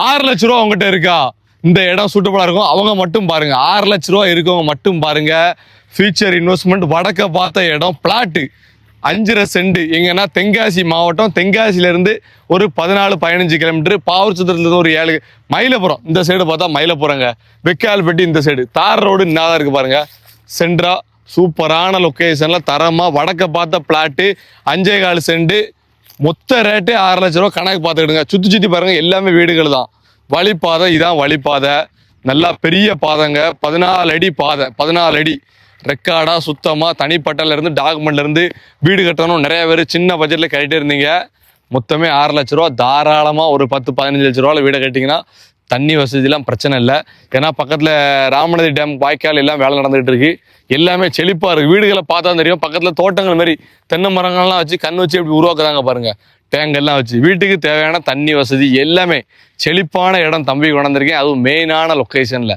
ஆறு லட்ச ரூபா உங்ககிட்ட இருக்கா? இந்த இடம் சூட்டபுளாக இருக்கும். அவங்க மட்டும் பாருங்க. ஆறு லட்ச ரூபா இருக்கவங்க மட்டும் பாருங்க. ஃபியூச்சர் இன்வெஸ்ட்மெண்ட் வடக்க பார்த்த இடம் பிளாட்டு அஞ்சரை செண்டு எங்கன்னா தென்காசி மாவட்டம் தென்காசியிலேருந்து ஒரு பதினாலு பதினஞ்சு கிலோமீட்டர் பாவூர்ச்சத்திரத்துலேருந்து ஒரு ஏழு மயிலப்புறம் இந்த சைடு பார்த்தா மயிலப்புறங்க வெக்கால்பட்டி இந்த சைடு தார் ரோடு இன்னாதான் இருக்கு பாருங்க. சென்ட்ரா சூப்பரான லொக்கேஷனில் தரமாக வடக்க பார்த்த பிளாட்டு அஞ்சே கால் செண்டு மொத்த ரேட்டு ஆறு லட்ச ரூபா கணக்கு பார்த்துக்கிடுங்க. சுற்றி சுற்றி பாருங்கள் எல்லாமே வீடுகள் தான். வழிப்பாதை இதான் வழிப்பாதை. நல்லா பெரிய பாதைங்க. பதினாலு அடி பாதை. பதினாலு அடி. ரெக்கார்டாக சுத்தமாக தனிப்பட்டலேருந்து டாக்குமெண்ட்லேருந்து வீடு கட்டணும். நிறைய பேர் சின்ன பட்ஜெட்டில் கட்டிட்டு இருந்தீங்க. மொத்தமே ஆறு லட்ச ரூபா. தாராளமாக ஒரு பத்து பதினஞ்சு லட்ச ரூபாவில் வீடை கட்டிங்கன்னா தண்ணி வசதிலாம் பிரச்சனை இல்லை. ஏன்னா பக்கத்தில் ராமநதி டேம் வாய்க்கால் எல்லாம் வேலை நடந்துகிட்டு இருக்கு எல்லாமே செழிப்பாக இருக்குது வீடுகளை பார்த்தா தெரியும். பக்கத்தில் தோட்டங்கள் மாதிரி தென்னை மரங்கள்லாம் வச்சு கண் வச்சு எப்படி உருவாக்குறாங்க பாருங்கள் டேங்க் எல்லாம் வச்சு. வீட்டுக்கு தேவையான தண்ணி வசதி எல்லாமே செழிப்பான இடம் தம்பி கொண்டிருக்கேன் அதுவும் மெயினான லொக்கேஷனில்